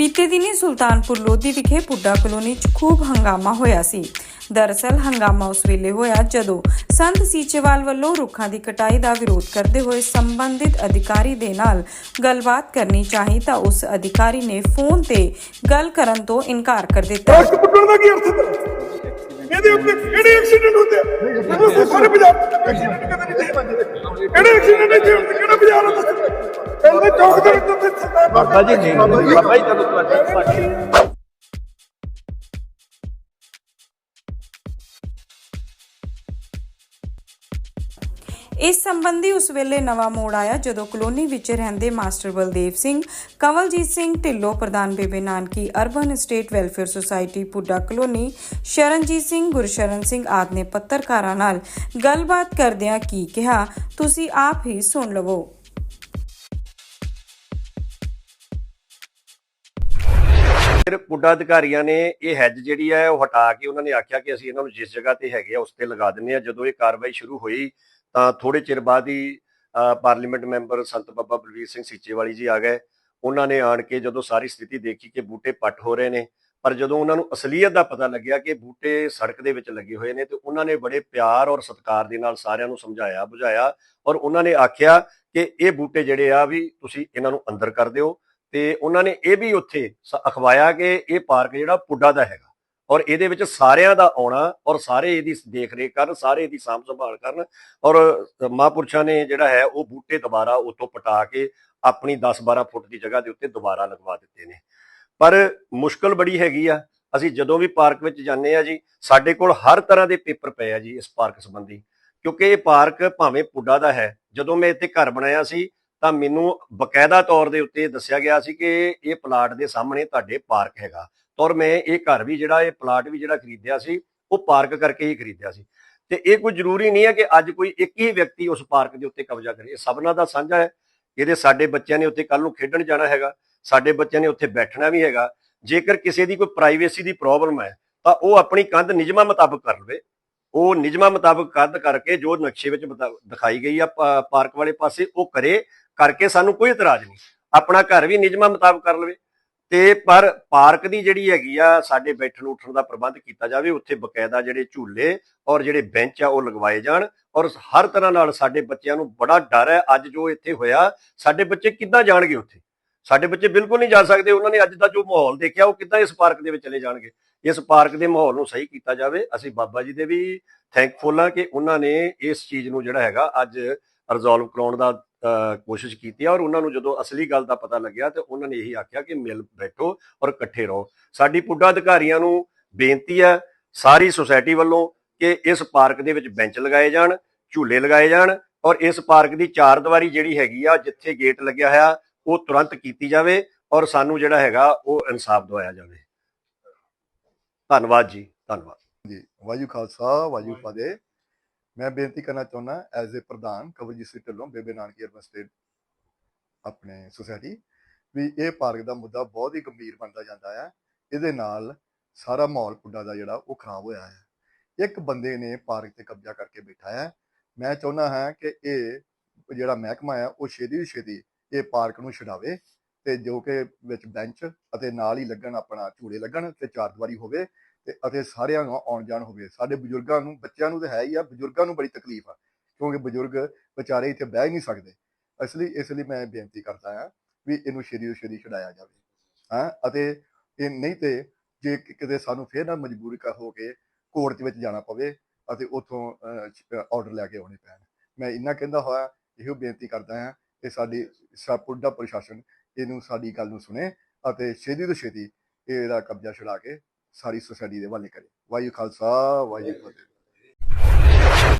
ਬੀਤੇ ਦਿਨੀ ਸੁਲਤਾਨਪੁਰ ਲੋਧੀ ਵਿਖੇ ਪੁੱਡਾ ਕਲੋਨੀ 'ਚ ਖੂਬ ਹੰਗਾਮਾ ਹੋਇਆ ਸੀ। ਦਰਅਸਲ, ਹੰਗਾਮਾ ਉਸ ਵੇਲੇ ਹੋਇਆ ਜਦੋਂ ਸੰਤ ਸੀਚੇਵਾਲ ਵੱਲੋਂ ਰੁੱਖਾਂ ਦੀ ਕਟਾਈ ਦਾ ਵਿਰੋਧ ਕਰਦੇ ਹੋਏ ਸੰਬੰਧਿਤ ਅਧਿਕਾਰੀ ਦੇ ਨਾਲ ਗੱਲਬਾਤ ਕਰਨੀ ਚਾਹੀ ਤਾਂ ਉਸ ਅਧਿਕਾਰੀ ਨੇ ਫੋਨ ਤੇ ਗੱਲ ਕਰਨ ਤੋਂ ਇਨਕਾਰ ਕਰ ਦਿੱਤਾ। ਦਰਖਤ ਪੁੱਟਣ ਦਾ ਕੀ ਅਰਥ ਹੈ ਇਹਦੇ ਉੱਤੇ ਕਿਹੜੇ ਐਕਸੀਡੈਂਟ ਹੁੰਦੇ ਆ? ਸਾਰੇ ਪੰਜਾਬ ਕਦੇ ਨਹੀਂ ਹੁੰਦੇ ਕਿਹੜੇ ਐਕਸੀਡੈਂਟ ਇੱਥੇ ਹੁੰਦੇ ਕਿਹੜਾ ਬਾਜ਼ਾਰ ਹੁੰਦਾ ਕਹਿੰਦੇ ਚੌਕ ਦੇ ਵਿੱਚ ਉੱਥੇ ਸਰਦਾਰ ਬਾਬਾ ਜੀ ਨਹੀਂ ਬਾਬਾ ਜੀ ਚਲੋ ਤੁਹਾਡੇ ਇਸ ਸੰਬੰਧੀ ਉਸ ਵੇਲੇ ਨਵਾਂ ਮੋੜ ਆਇਆ ਜਦੋਂ ਕਲੋਨੀ ਵਿੱਚ ਰਹਿੰਦੇ ਮਾਸਟਰ ਬਲਦੇਵ ਸਿੰਘ, ਕਵਲਜੀਤ ਸਿੰਘ ਢਿੱਲੋਂ, ਪ੍ਰਧਾਨ Bebe Nanaki, urban estate welfare society PUDA colony, Sharanjit Singh, Gursharan Singh ਆਦਿ ਨੇ ਪੱਤਰਕਾਰਾਂ ਨਾਲ ਗੱਲਬਾਤ ਕਰਦਿਆਂ ਕੀ ਕਿਹਾ, ਤੁਸੀਂ ਆਪ ਹੀ ਸੁਣ ਲਵੋ। ਫਿਰ ਪੁੱਡਾ ਅਧਿਕਾਰੀਆਂ ਨੇ ਇਹ ਹੈਜ ਜਿਹੜੀ ਹੈ ਉਹ ਹਟਾ ਕੇ ਉਹਨਾਂ ਨੇ ਆਖਿਆ ਕਿ ਅਸੀਂ ਇਹਨਾਂ ਨੂੰ ਜਿਸ ਜਗ੍ਹਾ ਤੇ ਹੈਗੇ ਆ ਉਸ ਤੇ ਲਗਾ ਦਿੰਨੇ ਆ ਜਦੋਂ ਇਹ ਕਾਰਵਾਈ ਸ਼ੁਰੂ ਹੋਈ ਤਾਂ ਥੋੜੇ ਚਿਰ ਬਾਅਦ ਹੀ ਪਾਰਲੀਮੈਂਟ ਮੈਂਬਰ ਸੰਤ ਬਾਬਾ ਬਲਵੀਰ ਸਿੰਘ ਸੀਚੇਵਾਲੀ ਜੀ ਆ ਗਏ। ਉਹਨਾਂ ਨੇ ਆਣ ਕੇ ਜਦੋਂ ਸਾਰੀ ਸਥਿਤੀ ਦੇਖੀ ਕਿ ਬੂਟੇ ਪੱਟ ਹੋ ਰਹੇ ਨੇ, ਪਰ ਜਦੋਂ ਉਹਨਾਂ ਨੂੰ ਅਸਲੀਅਤ ਦਾ ਪਤਾ ਲੱਗਿਆ ਕਿ ਬੂਟੇ ਸੜਕ ਦੇ ਵਿੱਚ ਲੱਗੇ ਹੋਏ ਨੇ, ਤੇ ਉਹਨਾਂ ਨੇ ਬੜੇ ਪਿਆਰ ਔਰ ਸਤਿਕਾਰ ਦੇ ਨਾਲ ਸਾਰਿਆਂ ਨੂੰ ਸਮਝਾਇਆ, ਬੁਝਾਇਆ ਔਰ ਉਹਨਾਂ ਨੇ ਆਖਿਆ ਕਿ ਇਹ ਬੂਟੇ ਜਿਹੜੇ ਆ ਵੀ ਤੁਸੀਂ ਇਹਨਾਂ ਨੂੰ ਅੰਦਰ ਕਰ ਦਿਓ। ਤੇ ਉਹਨਾਂ ਨੇ ਇਹ ਵੀ ਉੱਥੇ ਸ- ਅਖਵਾਇਆ ਕਿ ਇਹ ਪਾਰਕ ਜਿਹੜਾ ਪੁੱਡਾ ਦਾ ਹੈਗਾ। ਔਰ ਇਹਦੇ ਵਿੱਚ ਸਾਰਿਆਂ ਦਾ ਆਉਣਾ ਔਰ ਸਾਰੇ ਇਹਦੀ ਦੇਖ ਰੇਖ ਕਰਨ, ਸਾਰੇ ਇਹਦੀ ਸਾਂਭ ਸੰਭਾਲ ਕਰਨ ਔਰ ਮਹਾਂਪੁਰਸ਼ਾਂ ਨੇ ਜਿਹੜਾ ਹੈ ਉਹ ਬੂਟੇ ਦੁਬਾਰਾ ਉਤੋਂ ਪਟਾ ਕੇ ਆਪਣੀ 10-12 ਫੁੱਟ ਦੀ ਜਗ੍ਹਾ ਦੇ ਉੱਤੇ ਦੁਬਾਰਾ ਲਗਵਾ ਦਿੱਤੇ ਨੇ। ਪਰ ਮੁਸ਼ਕਲ ਬੜੀ ਹੈਗੀ ਆ, ਅਸੀਂ ਜਦੋਂ ਵੀ ਪਾਰਕ ਵਿੱਚ ਜਾਂਦੇ ਆ ਜੀ, ਸਾਡੇ ਕੋਲ ਹਰ ਤਰ੍ਹਾਂ ਦੇ ਪੇਪਰ ਪਏ ਆ ਜੀ ਇਸ ਪਾਰਕ ਸੰਬੰਧੀ, ਕਿਉਂਕਿ ਇਹ ਪਾਰਕ ਭਾਵੇਂ ਪੁੱਡਾ ਦਾ ਹੈ, ਜਦੋਂ ਮੈਂ ਇੱਥੇ ਘਰ ਬਣਾਇਆ ਸੀ, ਤਾਂ ਮੈਨੂੰ ਬਕਾਇਦਾ ਤੌਰ ਦੇ ਉੱਤੇ ਦੱਸਿਆ ਗਿਆ ਸੀ ਕਿ ਇਹ ਪਲਾਟ ਦੇ ਸਾਹਮਣੇ ਤੁਹਾਡੇ ਪਾਰਕ ਹੈਗਾ। ਔਰ ਮੈਂ ਇਹ ਘਰ ਵੀ ਜਿਹੜਾ, ਇਹ ਪਲਾਟ ਵੀ ਜਿਹੜਾ ਖਰੀਦਿਆ ਸੀ, ਉਹ ਪਾਰਕ ਕਰਕੇ ਹੀ ਖਰੀਦਿਆ ਸੀ। ਤੇ ਇਹ ਕੋਈ ਜ਼ਰੂਰੀ ਨਹੀਂ ਹੈ ਕਿ ਅੱਜ ਕੋਈ ਇੱਕ ਹੀ ਵਿਅਕਤੀ ਉਸ ਪਾਰਕ ਦੇ ਉੱਤੇ ਕਬਜ਼ਾ ਕਰੇ। ਇਹ ਸਭਨਾਂ ਦਾ ਸਾਂਝਾ ਹੈ। ਇਹਦੇ ਸਾਡੇ ਬੱਚਿਆਂ ਨੇ ਉੱਥੇ ਕੱਲ ਨੂੰ ਖੇਡਣ ਜਾਣਾ ਹੈਗਾ। ਸਾਡੇ ਬੱਚਿਆਂ ਨੇ ਉੱਥੇ ਬੈਠਣਾ ਵੀ ਹੈਗਾ। ਜੇਕਰ ਕਿਸੇ ਦੀ ਕੋਈ ਪ੍ਰਾਈਵੇਸੀ ਦੀ ਪ੍ਰੋਬਲਮ ਹੈ, ਤਾਂ ਉਹ ਆਪਣੀ ਕੰਧ ਨਿਯਮਾਂ ਮੁਤਾਬਕ ਕਰ ਲਵੇ। ਉਹ ਨਿਯਮਾਂ ਮੁਤਾਬਕ ਕੰਧ ਕਰਕੇ ਜੋ ਨਕਸ਼ੇ ਵਿੱਚ ਬਤਾ- ਦਿਖਾਈ ਗਈ ਆ ਪਾਰਕ ਵਾਲੇ ਪਾਸੇ, ਉਹ ਕਰੇ। ਕਰਕੇ ਸਾਨੂੰ ਕੋਈ ਇਤਰਾਜ਼ ਨਹੀਂ। ਆਪਣਾ ਘਰ ਵੀ ਨਿਯਮਾਂ ਮੁਤਾਬਕ ਕਰ ਲਵੇ। ਤੇ ਪਰ ਪਾਰਕ ਦੀ ਜਿਹੜੀ ਹੈਗੀ ਆ, ਸਾਡੇ ਬੈਠਣ ਉੱਠਣ ਦਾ ਪ੍ਰਬੰਧ ਕੀਤਾ ਜਾਵੇ, ਉੱਥੇ ਬਕਾਇਦਾ ਜਿਹੜੇ ਝੂਲੇ ਔਰ ਜਿਹੜੇ ਬੈਂਚ ਆ, ਉਹ ਲਗਵਾਏ ਜਾਣ ਔਰ ਹਰ ਤਰ੍ਹਾਂ ਨਾਲ ਸਾਡੇ ਬੱਚਿਆਂ ਨੂੰ ਬੜਾ ਡਰ ਹੈ, ਅੱਜ ਜੋ ਇੱਥੇ ਹੋਇਆ, ਸਾਡੇ ਬੱਚੇ ਕਿੱਦਾਂ ਜਾਣਗੇ ਉੱਥੇ? ਸਾਡੇ ਬੱਚੇ ਬਿਲਕੁਲ ਨਹੀਂ ਜਾ ਸਕਦੇ, ਉਹਨਾਂ ਨੇ ਅੱਜ ਦਾ ਜੋ ਮਾਹੌਲ ਦੇਖਿਆ, ਉਹ ਕਿੱਦਾਂ ਇਸ ਪਾਰਕ ਦੇ ਵਿੱਚ ਚਲੇ ਜਾਣਗੇ? ਇਸ ਪਾਰਕ ਦੇ ਮਾਹੌਲ ਨੂੰ ਸਹੀ ਕੀਤਾ ਜਾਵੇ, ਅਸੀਂ ਬਾਬਾ ਜੀ ਦੇ ਵੀ ਥੈਂਕਫੁਲ ਹਾਂ ਕਿ ਉਹਨਾਂ ਨੇ ਇਸ ਚੀਜ਼ ਨੂੰ ਜਿਹੜਾ ਹੈਗਾ, ਅੱਜ ਰਿਜ਼ੋਲਵ ਕਰਾਉਣ ਦਾ ਕੋਸ਼ਿਸ਼ ਕੀਤੀ ਔਰ ਉਹਨਾਂ ਨੂੰ ਜਦੋਂ ਅਸਲੀ ਗੱਲ ਦਾ ਪਤਾ ਲੱਗਿਆ ਤੇ ਉਹਨਾਂ ਨੇ ਇਹੀ ਆਖਿਆ ਕਿ ਮਿਲ ਬੈਠੋ ਔਰ ਇਕੱਠੇ ਰਹੋ। ਸਾਡੀ ਪੁੱਡਾ ਅਧਿਕਾਰੀਆਂ ਨੂੰ ਬੇਨਤੀ ਹੈ ਸਾਰੀ ਸੁਸਾਇਟੀ ਵੱਲੋਂ ਕਿ ਇਸ ਪਾਰਕ ਦੇ ਵਿੱਚ ਬੈਂਚ ਲਗਾਏ ਜਾਣ ਝੂਲੇ ਲਗਾਏ ਜਾਣ ਔਰ ਇਸ ਪਾਰਕ ਦੀ ਚਾਰ ਦੀਵਾਰੀ ਜਿਹੜੀ ਹੈਗੀ ਆ ਜਿੱਥੇ ਗੇਟ ਲੱਗਿਆ ਹੋਇਆ ਉਹ ਤੁਰੰਤ ਕੀਤੀ ਜਾਵੇ ਔਰ ਸਾਨੂੰ ਜਿਹੜਾ ਹੈਗਾ ਉਹ ਇਨਸਾਫ ਦਵਾਇਆ ਜਾਵੇ। ਧੰਨਵਾਦ ਜੀ ਧੰਨਵਾਦ। ਜੀ ਵਾਹਿਗੁਰੂ ਖਾਲਸਾ ਵਾਹਿਗੁਰੂ। ਫਤਿਹ। ਮੈਂ ਬੇਨਤੀ ਕਰਨਾ ਚਾਹੁੰਦਾ ਐਜ਼ ਏ ਪ੍ਰਧਾਨ ਕਵਰਜੀ ਸਿੰਘ ਢਿੱਲੋਂ, ਬੇਬੇ ਨਾਨਕੀ ਅਰਬਨ ਸਟੇਟ ਆਪਣੇ ਸੁਸਾਇਟੀ ਵੀ ਇਹ ਪਾਰਕ ਦਾ ਮੁੱਦਾ ਬਹੁਤ ਹੀ ਗੰਭੀਰ ਬਣਦਾ ਜਾਂਦਾ ਹੈ ਇਹਦੇ ਨਾਲ ਸਾਰਾ ਮਾਹੌਲ ਪੁੱਡਾ ਦਾ ਜਿਹੜਾ ਉਹ ਖਰਾਬ ਹੋਇਆ ਹੈ ਇੱਕ ਬੰਦੇ ਨੇ ਪਾਰਕ ਤੇ ਕਬਜ਼ਾ ਕਰਕੇ ਬੈਠਾ ਹੈ ਮੈਂ ਚਾਹੁੰਦਾ ਹਾਂ ਕਿ ਇਹ ਜਿਹੜਾ ਮਹਿਕਮਾ ਹੈ ਉਹ ਛੇਤੀ ਤੋਂ ਛੇਤੀ ਇਹ ਪਾਰਕ ਨੂੰ ਛਡਾਵੇ ਤੇ ਜੋ ਕਿ ਵਿੱਚ ਬੈਂਚ ਅਤੇ ਨਾਲ ਹੀ ਲੱਗਣ ਆਪਣਾ ਝੂਲੇ ਲੱਗਣ ਤੇ ਚਾਰ ਦੀਵਾਰੀ ਹੋਵੇ। ਤੇ ਅਤੇ ਸਾਰਿਆਂ ਨੂੰ ਆਉਣ ਜਾਣ ਹੋਵੇ। ਸਾਡੇ ਬਜ਼ੁਰਗਾਂ ਨੂੰ, ਬੱਚਿਆਂ ਨੂੰ ਤਾਂ ਹੈ ਹੀ ਆ, ਬਜ਼ੁਰਗਾਂ ਨੂੰ ਬੜੀ ਤਕਲੀਫ ਆ, ਕਿਉਂਕਿ ਬਜ਼ੁਰਗ ਵਿਚਾਰੇ ਇੱਥੇ ਬਹਿ ਹੀ ਨਹੀਂ ਸਕਦੇ। ਇਸ ਲਈ ਇਸ ਲਈ ਮੈਂ ਬੇਨਤੀ ਕਰਦਾ ਹਾਂ ਵੀ ਇਹਨੂੰ ਸ਼ੇਰੀ ਤੋਂ ਸ਼ੇਰੀ ਛਡਾਇਆ ਜਾਵੇ। ਹਾਂ, ਅਤੇ ਇਹ ਨਹੀਂ ਤੇ ਜੇ ਕਿਤੇ ਸਾਨੂੰ ਫੇਰ ਨਾ ਮਜਬੂਰੀ ਕਰ ਹੋ ਕੇ ਕੋਰਟ ਦੇ ਵਿੱਚ ਜਾਣਾ ਪਵੇ ਅਤੇ ਉਥੋਂ ਆਰਡਰ ਲੈ ਕੇ ਆਉਣੇ ਪੈਣ। ਮੈਂ ਇੰਨਾ ਕਹਿੰਦਾ ਹੋਇਆ, ਇਹੋ ਬੇਨਤੀ ਕਰਦਾ ਹਾਂ ਕਿ ਸਾਡੀ ਸਾਪੁਰ ਦਾ ਪ੍ਰਸ਼ਾਸਨ ਇਹਨੂੰ ਸਾਡੀ ਗੱਲ ਨੂੰ ਸੁਣੇ ਅਤੇ ਛੇਤੀ ਤੋਂ ਛੇਤੀ ਇਹਦਾ ਕਬਜ਼ਾ ਛੁਡਾ ਕੇ ਸਾਰੀ ਸੁਸਾਇਟੀ ਦੇ ਹਵਾਲੇ ਕਰੇ। ਵਾਹਿਗੁਰੂ ਖਾਲਸਾ ਵਾਹਿਗੁਰੂ ਫਤਿਹ।